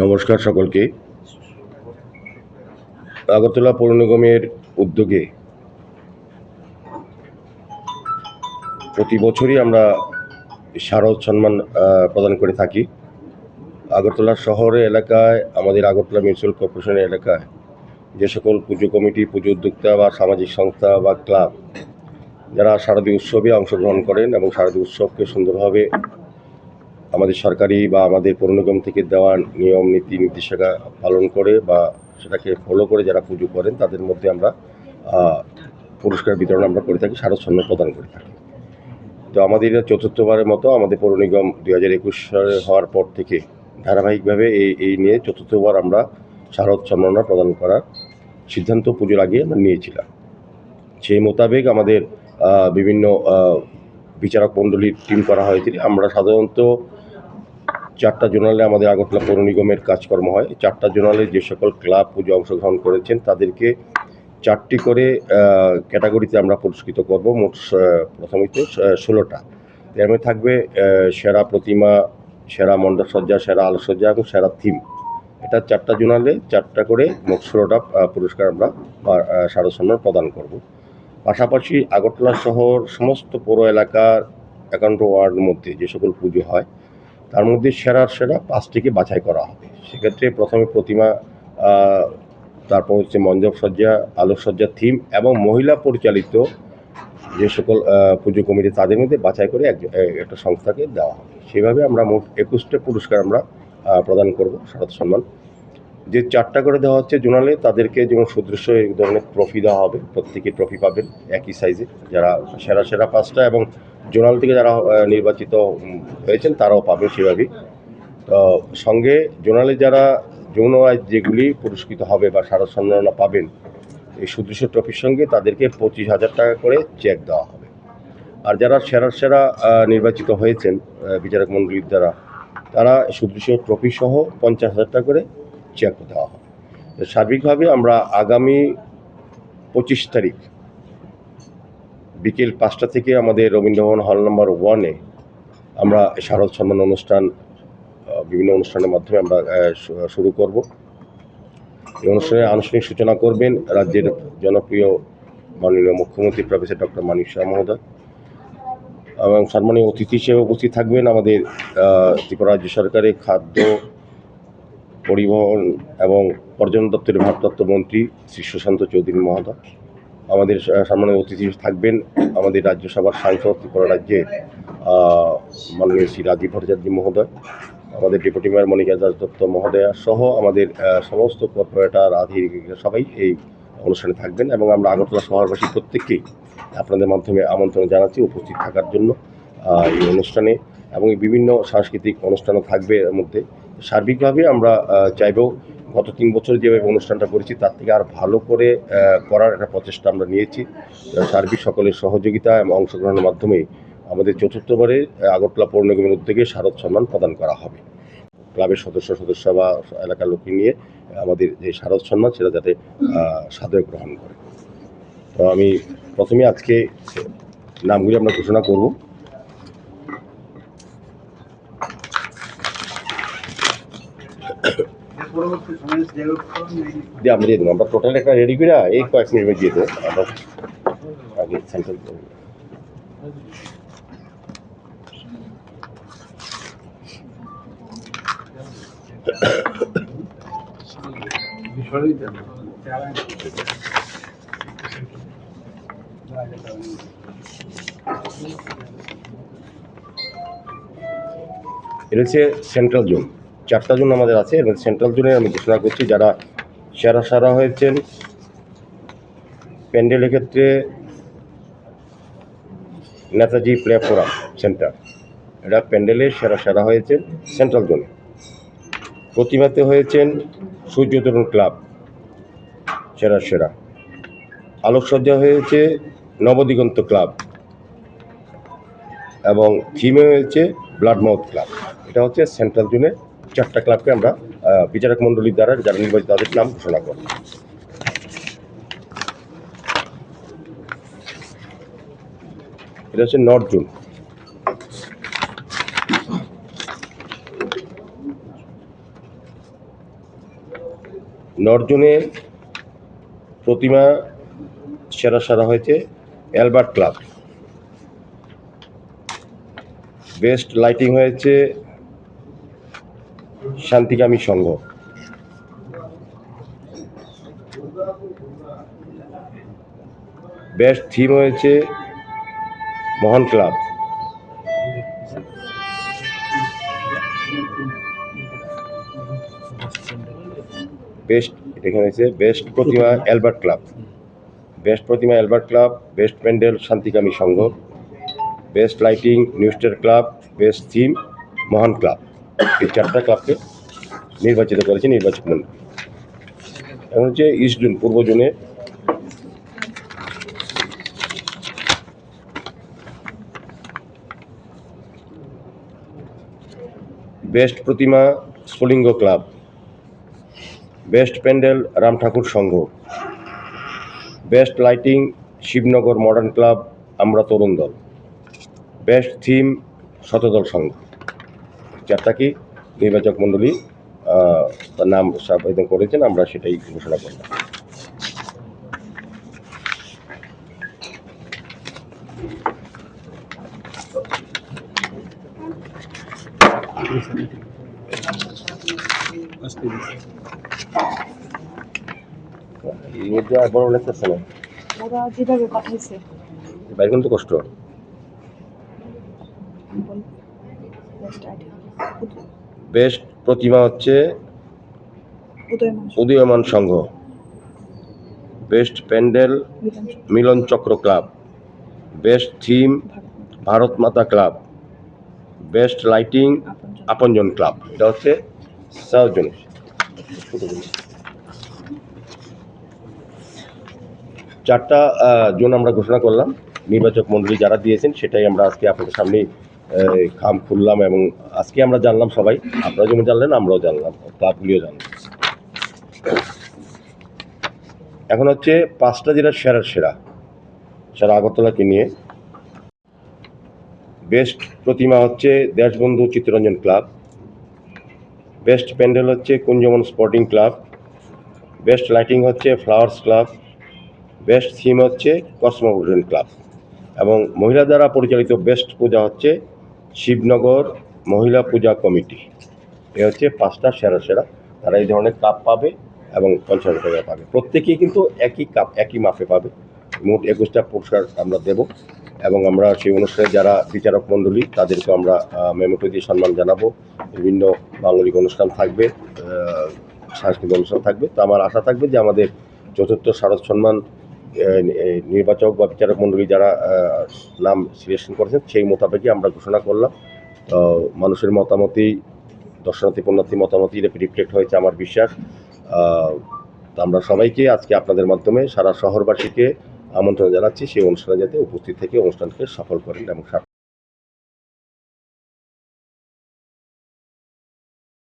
নমস্কার সকলকে। আগরতলা পৌর নিগমের উদ্যোগে প্রতি বছরই আমরা শারদ সম্মান প্রদান করে থাকি। আগরতলা শহরে এলাকায়, আমাদের আগরতলা মিউনিসিপ্যাল কর্পোরেশনের এলাকায় যে সকল পুজো কমিটি, পুজো উদ্যোক্তা বা সামাজিক সংস্থা বা ক্লাব, যারা শারদীয় উৎসবে অংশগ্রহণ করেন এবং শারদীয় উৎসবকে সুন্দরভাবে আমাদের সরকারি বা আমাদের পৌর নিগম থেকে দেওয়া নিয়ম, নীতি, নির্দেশিকা পালন করে বা সেটাকে ফলো করে যারা পুজো করেন, তাদের মধ্যে আমরা পুরস্কার বিতরণ আমরা করে থাকি সম্মান প্রদান করে থাকি। তো আমাদের চতুর্থবারের মতো আমাদের পৌর নিগম দুই হাজার একুশ সালে হওয়ার পর থেকে ধারাবাহিকভাবে এই এই নিয়ে চতুর্থবার আমরা শারদ সম্মাননা প্রদান করার সিদ্ধান্ত পুজোর আগে আমরা নিয়েছিলাম। সেই মোতাবেক আমাদের বিভিন্ন বিচারক মণ্ডলীর টিম করা হয়েছিল। আমরা সাধারণত চারটা জোনালে আমাদের আগরতলা পৌর নিগমের কাজকর্ম হয়। চারটা জোনালে যে সকল ক্লাব পুজো অংশগ্রহণ করেছেন তাদেরকে চারটি করে ক্যাটাগরিতে আমরা পুরস্কৃত করব মোট প্রথমত ষোলোটা। এর মধ্যে থাকবে সেরা প্রতিমা সেরা মণ্ডপসজ্জা সেরা আলোসজ্জা এবং সেরা থিম। এটা চারটা জোনালে চারটা করে মোট ষোলোটা পুরস্কার আমরা বা আহ, শারদ সম্মান প্রদান করব। পাশাপাশি আগরতলা শহর সমস্ত পৌর এলাকার একান্ত ওয়ার্ডের মধ্যে যে সকল পুজো হয় তার মধ্যে সেরার সেরা পাঁচটিকে বাছাই করা হবে। সেক্ষেত্রে প্রথমে প্রতিমা তারপর হচ্ছে মণ্ডপসজ্জা আলোকসজ্জা থিম এবং মহিলা পরিচালিত যে সকল পুজো কমিটি, তাদের মধ্যে বাছাই করে এক একটা সংস্থাকে দেওয়া হবে। সেভাবে আমরা মোট একুশটা পুরস্কার আমরা প্রদান করব শারদ সম্মান। যে চারটা করে দেওয়া হচ্ছে জোনালে, তাদেরকে যেমন সুদৃশ্য এই ধরনের ট্রফি দেওয়া হবে, প্রত্যেকে ট্রফি পাবেন একই সাইজে যারা সেরা সেরা পাঁচটা এবং জোনাল থেকে যারা নির্বাচিত হয়েছেন তারাও পাবেন সেভাবেই। তো সঙ্গে জোনালে যারা যৌন আয় যেগুলি পুরস্কৃত হবে বা সারা সম্মাননা পাবেন, এই সুদৃশ্য ট্রফির সঙ্গে তাদেরকে পঁচিশ হাজার টাকা করে চেক দেওয়া হবে। আর যারা সেরা সেরা নির্বাচিত হয়েছেন বিচারক মণ্ডলীর দ্বারা, তারা সুদৃশ্য ট্রফি সহ পঞ্চাশ হাজার টাকা করে চেক দেওয়া হবে। সার্বিকভাবে আমরা আগামী পঁচিশ তারিখ বিকেল পাঁচটা থেকে আমাদের রবীন্দ্রভবন হল নম্বর ওয়ানে আমরা শারদ সম্মান অনুষ্ঠান বিভিন্ন অনুষ্ঠানের মাধ্যমে আমরা শুরু করব। এই অনুষ্ঠানের আনুষ্ঠানিক সূচনা করবেন রাজ্যের জনপ্রিয় মাননীয় মুখ্যমন্ত্রী প্রফেসর ডক্টর মানিক শাহ মহোদয় এবং সম্মানীয় অতিথি হিসেবে উপস্থিত থাকবেন আমাদের ত্রিপুরা রাজ্য সরকারের খাদ্য পরিবহন এবং পর্যটন দপ্তরের ভারপ্রাপ্ত মন্ত্রী শ্রী সুশান্ত চৌধুরী মহোদয়। আমাদের সম্মানীয় অতিথি থাকবেন আমাদের রাজ্যসভার সাংসদ ত্রিপুরা রাজ্যের আহ, মাননীয় শ্রী রাজীব ভট্টাচার্য মহোদয় আমাদের ডেপুটি মেয়র মনিকা দাস দত্ত মহোদয়া সহ আমাদের সমস্ত কর্পোরেটর আধিকারিকরা সবাই এই অনুষ্ঠানে থাকবেন এবং আমরা আগরতলা শহরবাসী প্রত্যেককেই আপনাদের মাধ্যমে আমন্ত্রণ জানাচ্ছি উপস্থিত থাকার জন্য এই অনুষ্ঠানে এবং বিভিন্ন সাংস্কৃতিক অনুষ্ঠানও থাকবে এর মধ্যে। সার্বিকভাবে আমরা চাইব গত তিন বছর যেভাবে অনুষ্ঠানটা করেছি, তার থেকে আর ভালো করে করার একটা প্রচেষ্টা আমরা নিয়েছি। সার্বিক সকলের সহযোগিতা এবং অংশগ্রহণের মাধ্যমে আমাদের চতুর্থবারে আগরতলা পৌর উদ্যোগে শারদ সম্মান প্রদান করা হবে। ক্লাবের সদস্য সদস্য বা এলাকার লোককে নিয়ে আমাদের যে শারদ সম্মান, সেটা যাতে সাদরে গ্রহণ করে। তো আমি প্রথমে আজকে নামগুলি আমরা ঘোষণা করব। দিয়ে আমরা দিয়ে দেবো আমরা টোটাল একটা রেডি করে এই কয়েক মিনিট দিয়ে দেবো আমরা আগে সেন্ট্রাল এটা হচ্ছে সেন্ট্রাল জোন চারটা জোন আমাদের আছে এবং সেন্ট্রাল জোনে আমি ঘোষণা করছি যারা সেরা সারা হয়েছেন। প্যান্ডেলের ক্ষেত্রে নেতাজি প্লে ফোরাম সেন্টার। এটা প্যান্ডেলের সেরা সেরা হয়েছেন সেন্ট্রাল জোনে। প্রতিমাতে হয়েছেন সূর্যতরুণ ক্লাব সেরা সেরা। আলোকসজ্জা হয়েছে নবদিগন্ত ক্লাব এবং থিমে হয়েছে ব্লাড মাউথ ক্লাব। এটা হচ্ছে সেন্ট্রাল জোনের চারটা ক্লাবকে আমরা বিচারক মণ্ডলীর দ্বারা যারা নির্বাচিত তাদের নাম ঘোষণা করব। এটা হচ্ছে নর্থ জোন। নর্জনের প্রতিমা সেরা সারা হয়েছে অ্যালবার্ট ক্লাব। বেস্ট লাইটিং হয়েছে শান্তিকামী সংঘ। বেস্ট থিম হয়েছে মোহন ক্লাব। বেস্ট এখানে হয়েছে বেস্ট প্রতিমা অ্যালবার্ট ক্লাব। বেস্ট প্রতিমা Albert club best pandal Shantikami Sangha best lighting Newstar club best theme Mahan club. এই চারটা ক্লাবকে নির্বাচিত করেছে নির্বাচক মন্ডলী। এখন হচ্ছে ইস্ট জোন পূর্ব জোনে বেস্ট প্রতিমা Sphulinga club best pandal Ram Thakur Sangha best lighting Shibnagar modern club Amra Tarun Dal best theme শতদল সংঘ চারটা কি? নির্বাচক মণ্ডলী নাম আবেদন করেছেন আমরা সেটাই ঘোষণা করলাম। এই মধ্যে আর বড় লাগতেছে না ওরা যেভাবে পাঠাইছে। বাইরে কিন্তু কষ্ট। বল। Best idea. উদ- বেস্ট প্রতিমা হচ্ছে উদীয়মান সংঘ। বেস্ট প্যান্ডেল মিলন চক্র club best theme Bharat Mata club best lighting Apanjan club এটা হচ্ছে সাতজন চারটা জোন আমরা ঘোষণা করলাম। নির্বাচক মণ্ডলী যারা দিয়েছেন সেটাই আমরা আজকে আপনাদের সামনে খাম খুললাম এবং আজকে আমরা জানলাম সবাই। আপনারা যেমন জানলেন, আমরাও জানলাম। ক্লাবগুলিও জানলাম। এখন হচ্ছে পাঁচটা জেলার সেরার সেরা। সেরা আগরতলাকে নিয়ে। বেস্ট প্রতিমা হচ্ছে দেশবন্ধু চিত্তরঞ্জন ক্লাব। বেস্ট প্যান্ডেল হচ্ছে Kunjaman sporting club. Best lighting হচ্ছে ফ্লাওয়ার্স ক্লাব। বেস্ট থিম হচ্ছে কসমোপলিটন ক্লাব। এবং মহিলা দ্বারা পরিচালিত বেস্ট পূজা হচ্ছে শিবনগর মহিলা পূজা কমিটি। এ হচ্ছে পাঁচটা সেরা সেরা। তারা এই ধরনের কাপ পাবে এবং পঞ্চাশ টাকা পাবে। প্রত্যেকেই কিন্তু একই কাপ, একই মাপে পাবে। মোট একুশটা পুরস্কার আমরা দেব এবং আমরা সেই অনুষ্ঠানে যারা বিচারক মণ্ডলী তাদেরকে আমরা মেমোটো দিয়ে সম্মান জানাব। বিভিন্ন বাঙালিক অনুষ্ঠান থাকবে সাংস্কৃতিক অনুষ্ঠান থাকবে। তো আমার আশা থাকবে যে আমাদের চতুর্থ শারদ সম্মান নির্বাচক বা বিচারক মণ্ডলী যারা নাম সিলেকশন করেছেন, সেই মোতাবেকই আমরা ঘোষণা করলাম। মানুষের মতামতই, দর্শনার্থী, পুণ্যার্থী মতামতই রিফ্লেক্ট হয়েছে আমার বিশ্বাস। আমরা সবাইকে আজকে আপনাদের মাধ্যমে সারা শহরবাসীকে আমন্ত্রণ জানাচ্ছি। সেই অনুষ্ঠানে যাতে উপস্থিত থেকে অনুষ্ঠানকে সফল করেন এবং